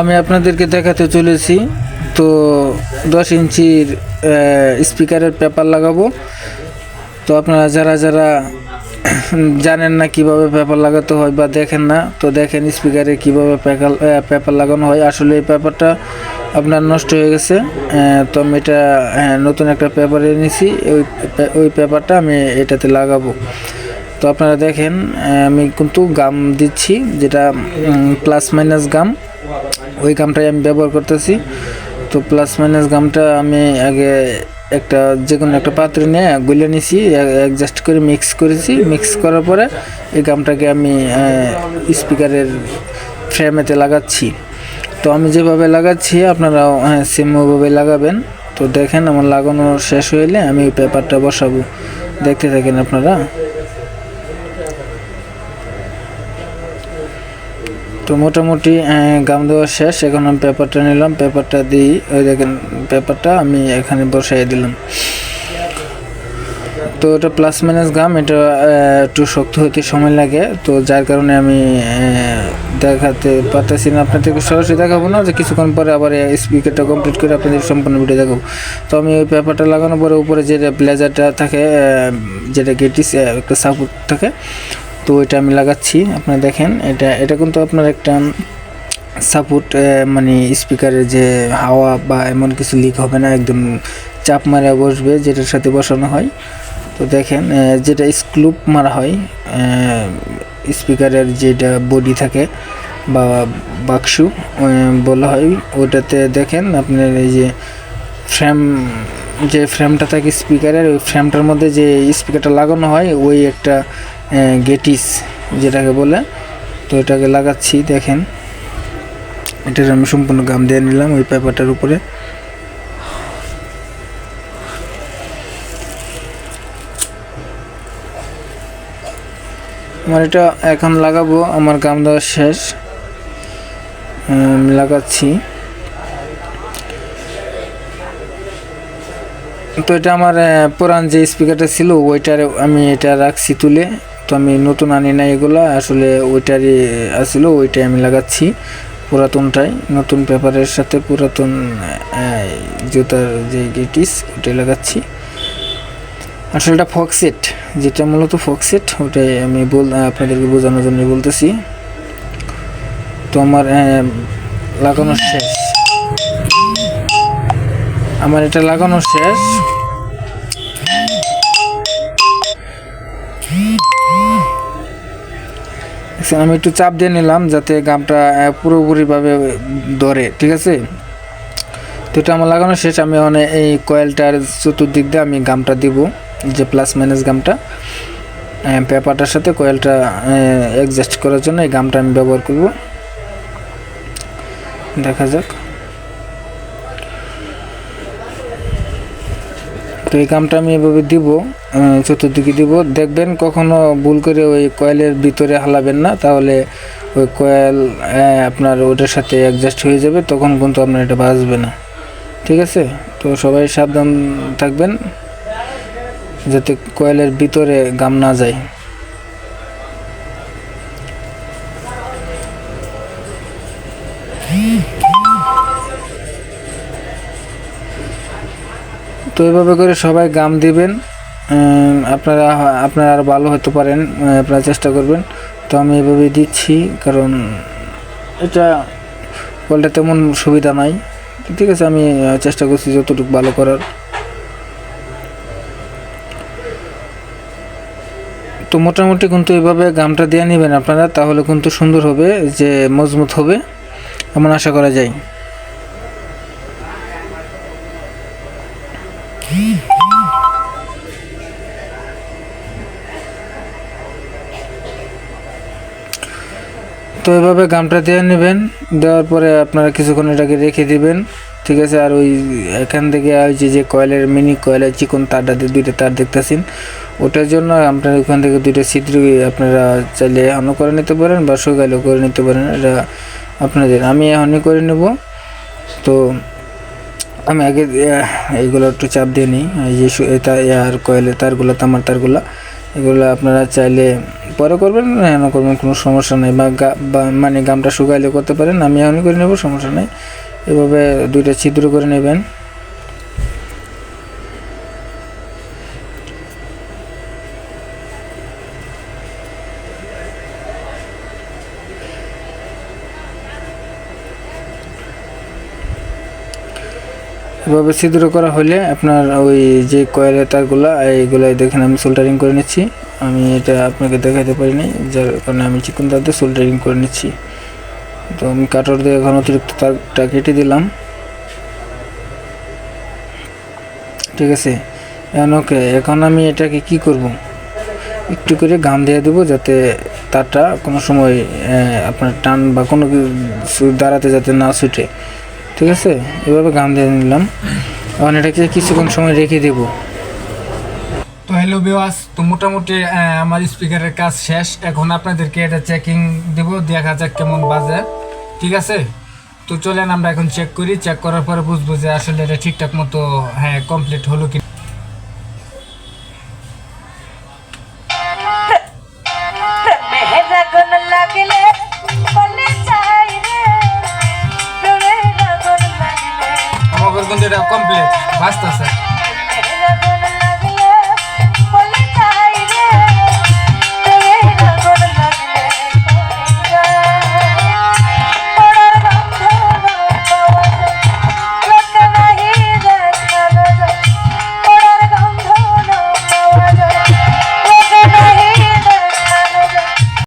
আমি আপনাদেরকে দেখাতে চলেছি। তো দশ ইঞ্চির স্পিকারের পেপার লাগাবো। তো আপনারা যারা যারা জানেন না কীভাবে পেপার লাগাতে হয় বা দেখেন না, তো দেখেন স্পিকারে কীভাবে পেপার লাগানো হয়। আসলে এই পেপারটা আপনার নষ্ট হয়ে গেছে। তো আমি এটা নতুন একটা পেপার এনেছি। ওই ওই পেপারটা আমি এটাতে লাগাবো। তো আপনারা দেখেন আমি কিন্তু গাম দিচ্ছি, যেটা প্লাস মাইনাস গাম। ওই গামটাই আমি ব্যবহার করতেছি। তো প্লাস মাইনাস গামটা আমি আগে একটা যে কোনো একটা পাত্রে নিয়ে গুলে নিছি অ্যাডজাস্ট করে মিক্স করেছি। মিক্স করার পরে এই গামটাকে আমি স্পিকারের ফ্রেমেতে লাগাচ্ছি। তো আমি যেভাবে লাগাচ্ছি, আপনারাও হ্যাঁ সেম ওইভাবে লাগাবেন। তো দেখেন আমার লাগানো শেষ হইলে আমি পেপারটা বসাবো। দেখতে থাকেন আপনারা। তো মোটামুটি গাম দেওয়া শেষ। এখন আমি পেপারটা নিলাম। পেপারটা দিই। ওই দেখেন, পেপারটা আমি এখানে বসাই দিলাম। তো এটা প্লাস মাইনাস গাম। এটা একটু শক্ত হতে সময় লাগে। তো যার কারণে আমি দেখাতে পারতেছি না। আপনাদেরকে সরাসরি দেখাবো না যে কিছুক্ষণ পরে আবার স্পিকারটা কমপ্লিট করে আপনাদের সম্পূর্ণ ভিডিও দেখাবো। তো আমি ওই পেপারটা লাগানোর পরে উপরে যে ব্লেজারটা থাকে যেটা গেটিস একটা সাপোর্ট থাকে তো এটা আমি লাগাচ্ছি, আপনারা দেখেন, এটা এটা কিন্তু আপনার একটা সাপোর্ট মানে স্পিকারের যে হাওয়া বা এমন কিছু লিক হবে না, একদম চাপ মারা বসবে, যেটার সাথে বসানো হয়। তো দেখেন যেটা স্ক্লুপ মারা হয় স্পিকারের যেটা বডি থাকে বা বাক্সু বলা হয়, ওটাতে দেখেন, আপনার এই যে ফ্রেম যে ফ্রেমটা থাকে স্পিকারের ওই ফ্রেমটার মধ্যে যে স্পিকারটা লাগানো হয়, ওই একটা গেটিস যেটাকে বলে, তো এটাকে লাগাচ্ছি, দেখেন। এটার আমি সম্পূর্ণ গাম দিয়ে নিলাম ওই পেপারটার উপরে। আমার এটা এখন লাগাবো, আমার গাম দেওয়া শেষ। লাগাচ্ছি। তো এটা আমার পুরান যে স্পিকারটা ছিল, ওইটার আমি এটা রাখছি তুলে। তো আমি নতুন আনি না এগুলো। আসলে ওইটারই আসছিল ওইটাই আমি লাগাচ্ছি পুরাতনটাই। নতুন পেপারের সাথে পুরাতন জুতার যে গেটিস, ওটাই লাগাচ্ছি। আসলে এটা ফক্সেট যেটা মূলত ফক্সেট ওটাই আমি বল আপনাদেরকে বোঝানোর জন্য বলতেছি। তো আমার লাগানো শেষ। আমার এটা লাগানো শেষ। দেখছেন, আমি একটু চাপ দিয়ে নিলাম যাতে গামটা পুরোপুরিভাবে ধরে ঠিক আছে? তো এটা আমার লাগানো শেষ আমি মানে এই কয়েলটার চতুর্দিক দিয়ে আমি গামটা দিব যে প্লাস মাইনাস গামটা। পেপারটার সাথে কয়েলটা অ্যাডজাস্ট করার জন্য এই গামটা আমি ব্যবহার করব। দেখা যাক। এই কামটা আমি এভাবে দিব চতুর্দিকে দিব। দেখবেন কখনো ভুল করে ওই কয়েলের ভিতরে হালাবেন না, তাহলে ওই কয়েল আপনার ওটার সাথে অ্যাডজাস্ট হয়ে যাবে, তখন কিন্তু আপনার এটা বাজবে না। ঠিক আছে? তো সবাই সাবধান থাকবেন, যাতে কয়েলের ভিতরে গাম না যায়। তো এভাবে করে সবাই গাম দিবেন আপনারা আপনারা আর ভালো হতে পারেন আপনারা চেষ্টা করবেন। তো আমি এভাবে দিচ্ছি, কারণ এটা কলটা তেমন সুবিধা নাই। ঠিক আছে, আমি চেষ্টা করছি যতটুকু ভালো করার। তো মোটামুটি কিন্তু এভাবে গামটা দিয়ে নেবেন আপনারা, তাহলে কিন্তু সুন্দর হবে, যে মজবুত হবে। এমন আশা করা যায়। তো এভাবে গামটা দিয়ে নেবেন, দেওয়ার পরে আপনারা কিছুক্ষণ এটাকে রেখে দিবেন, ঠিক আছে? আর ওই এখান থেকে ওই যে কয়েলের মিনি কয়েলের চিকন তারটা দিয়ে দুইটা তার দেখতেছেন, ওটার জন্য আপনারা ওখান থেকে দুইটা ছিদ্র আপনারা চাইলে এখনও করে নিতে পারেন বা সকালেও করে নিতে পারেন, এটা আপনাদের। আমি এখনই করে নেব। তো আমি আগে এইগুলো একটু চাপ দিয়ে নিই, এই যে আর কয়েলের তারগুলো, তামার তারগুলো, এগুলো আপনারা চাইলে পরে করবেন, না এখন করবেন, কোনো সমস্যা নেই। বা মানে গামটা শুকাইলে করতে পারেন, আমি এখনই করে নেব, সমস্যা নেই। এভাবে দুইটা ছিদ্র করে নেবেন। এভাবে ছিদ্র করা হলে আপনার ওই যে কয়েলের তারগুলো এইগুলো দেখেন, আমি সোল্ডারিং করে নিচ্ছি। আমি এটা আপনাকে দেখাতে পারিনি, যার কারণে আমি চিকন দিয়ে সোল্ডারিং করে নিচ্ছি। তো আমি কাটার দিয়ে এখন অতিরিক্ত তারটা কেটে দিলাম। ঠিক আছে? এখন ওকে, এখন আমি এটাকে কি করব? একটু করে গাম দিয়ে দেবো যাতে তারটা কোনো সময় আপনার টান বা কোনো কিছু দাঁড়াতে যাতে না ছুটে। ঠিক আছে? এভাবে গাম দিয়ে নিলাম। এখন এটাকে কিছুক্ষণ সময় রেখে দেবো। তো হ্যালো বিওয়াস তো মোটামুটি আমার স্পিকারের কাজ শেষ। এখন আপনাদেরকে এটা চেকিং দেব দেখা যাক কেমন বাজে। ঠিক আছে? তো চলেন আমরা এখন চেক করি। চেক করার পরে বুঝব যে আসলে এটা ঠিকঠাক মতো হ্যাঁ কমপ্লিট হলো কি প্রেমের আগুন লাগলে বলে চাই রে। প্রেমের আগুন লাগলে। আমার কিন্তু এটা কমপ্লিট বাঁচতেছে।